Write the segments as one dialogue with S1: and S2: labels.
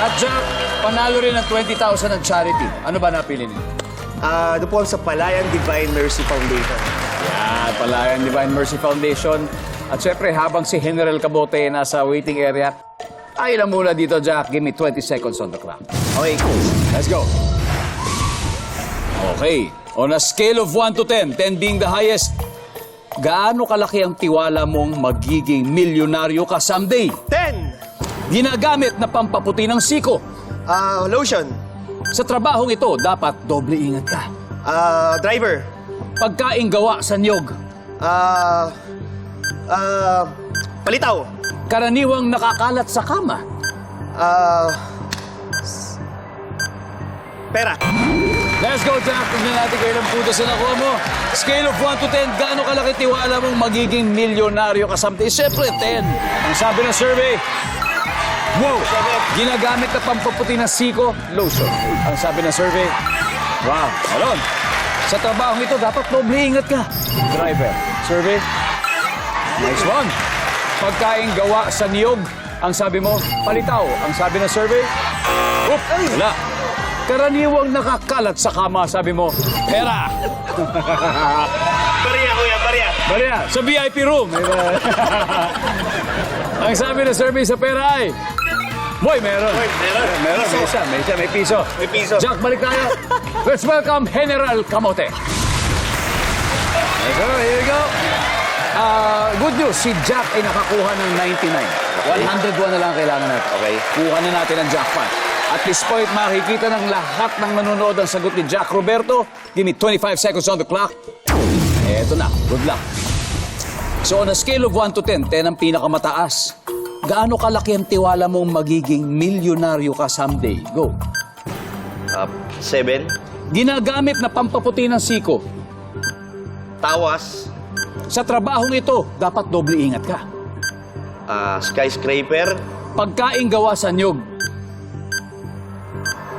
S1: At Jack, panalo rin ng 20,000 ng charity. Ano ba napili niyo?
S2: Ah, doon po sa Palayan Divine Mercy Foundation.
S1: Yan, Palayan Divine Mercy Foundation. At syempre, habang si General Cabote nasa waiting area, ay lang muna dito, Jack. Give me 20 seconds on the clock.
S2: Okay.
S1: Let's go. Okay. On a scale of 1 to 10, 10 being the highest, gaano kalaki ang tiwala mong magiging milyonaryo ka someday?
S2: 10.
S1: Ginagamit na pampaputi ng siko.
S2: Ah, lotion.
S1: Sa trabahong ito, dapat doble ingat ka.
S2: Ah, driver.
S1: Pagkain gawa sa niyog.
S2: Ah, ah, palitaw.
S1: Karaniwang nakakalat sa kama.
S2: Ah, s- pera.
S1: Let's go, Jack. Tignan natin ilang puntos na nakuha mo. Scale of 1 to 10, gaano kalaki tiwala mong magiging milyonaryo ka someday? Siyempre, 10. Ang sabi ng survey, wow! Ginagamit na pampaputi ng siko, lotion. Ang sabi ng survey, wow! Alon, sa trabahong ito, dapat doble ingat ka. Driver, survey, nice one. Pagkain gawa sa niyog, ang sabi mo, palitaw. Ang sabi ng survey, Oop! Wala. Karaniwang nakakalat sa kama, sabi mo, pera.
S2: Bariya, kuya, bariya.
S1: Maria, sa VIP room. Ang sabi ng survey sa pera ay, Boy, meron.
S2: Boy, meron.
S1: Meron, may isa, may isa, may piso.
S2: May piso.
S1: Jack, balik tayo. Let's welcome General Camote. Let's go, here we go. Ah, good news, si Jack ay nakakuha ng 99. 101 na lang kailangan natin.
S2: Okay.
S1: Kuha na natin ang jackpot. At this point, makikita ng lahat ng nanonood ang sagot ni Jack Roberto. Give me 25 seconds on the clock. Eto na, good luck. So on a scale of 1 to 10, 10 ang pinakamataas. Gaano kalaki ang tiwala mong magiging milyonaryo ka someday? Go.
S2: Ah, seven.
S1: Ginagamit na pampaputi ng siko.
S2: Tawas.
S1: Sa trabahong ito, dapat doble ingat ka.
S2: Ah, skyscraper.
S1: Pagkain gawa sa nyog.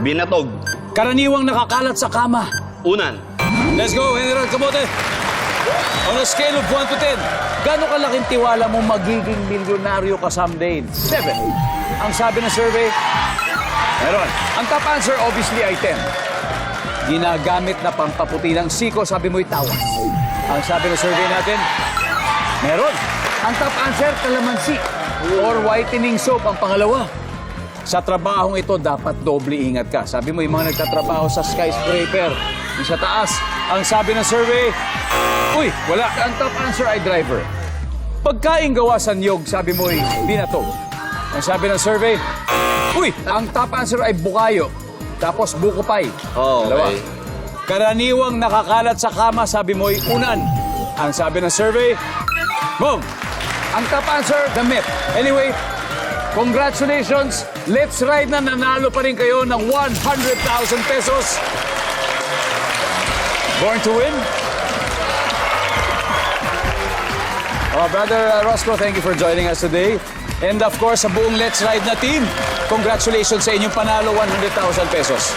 S2: Binatog.
S1: Karaniwang nakakalat sa kama.
S2: Unan.
S1: Let's go, General Camote. On a scale of 1 to 10, gaano kalaking tiwala mo magiging milyonaryo ka someday? 7. Ang sabi ng survey, meron. Ang top answer obviously ay 10. Ginagamit na pampaputi ng siko, sabi mo'y tawas. Ang sabi ng survey natin, meron. Ang top answer, kalamansi or whitening soap ang pangalawa. Sa trabahong ito, dapat doble ingat ka. Sabi mo, yung mga nagtatrabaho sa skyscraper, yung sa taas, ang sabi ng survey, uy, wala. Ang top answer ay driver. Pagkain gawa sa niyog, sabi mo, ay binatog. Ang sabi ng survey, uy, ang top answer ay bukayo. Tapos buko pie.
S2: Oh,
S1: Dalawa.
S2: okay.
S1: Karaniwang nakakalat sa kama, sabi mo, unan. Ang sabi ng survey, boom. Ang top answer, damit. Anyway, congratulations. Let's ride na nanalo pa rin kayo ng 100,000 pesos. Born to win? Oh, Brother uh, Roscoe, thank you for joining us today. And of course, sa buong Let's Ride na team, congratulations sa inyong panalo 100,000 pesos.